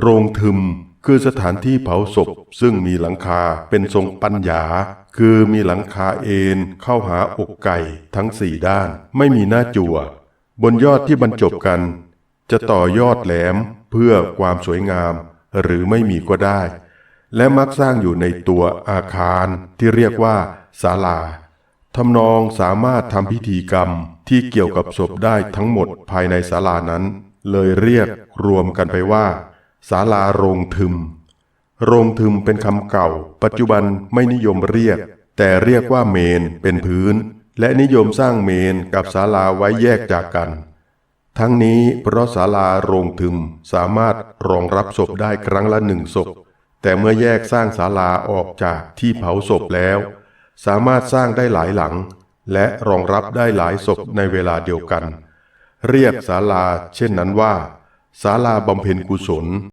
โรงทึมคือสถานที่เผาศพซึ่งมีหลังคาเป็นทรงปัญญา คือมีหลังคาเอนเข้าหาอกไก่ทั้งสี่ด้าน ไม่มีหน้าจั่ว บนยอดที่บรรจบกัน จะต่อยอดแหลมเพื่อความสวยงาม หรือไม่มีก็ได้ และมักสร้างอยู่ในตัวอาคารที่เรียกว่าศาลาทำนองสามารถทำพิธีกรรมที่เกี่ยวกับศพได้ทั้งหมดภายในศาลานั้น เลยเรียกรวมกันไปว่า ศาลาโรงทึม โรงทึมเป็นคำเก่า ปัจจุบันไม่นิยมเรียก แต่เรียกว่าเมนเป็นพื้น และนิยมสร้างเมนกับศาลาไว้แยกจากกัน ทั้งนี้เพราะศาลาโรงทึมสามารถรองรับศพได้ครั้งละหนึ่งศพ แต่เมื่อแยกสร้างศาลาออกจากที่เผาศพแล้ว สามารถสร้างได้หลายหลัง และรองรับได้หลายศพในเวลาเดียวกัน เรียกศาลาเช่นนั้นว่าศาลาบำเพ็ญกุศล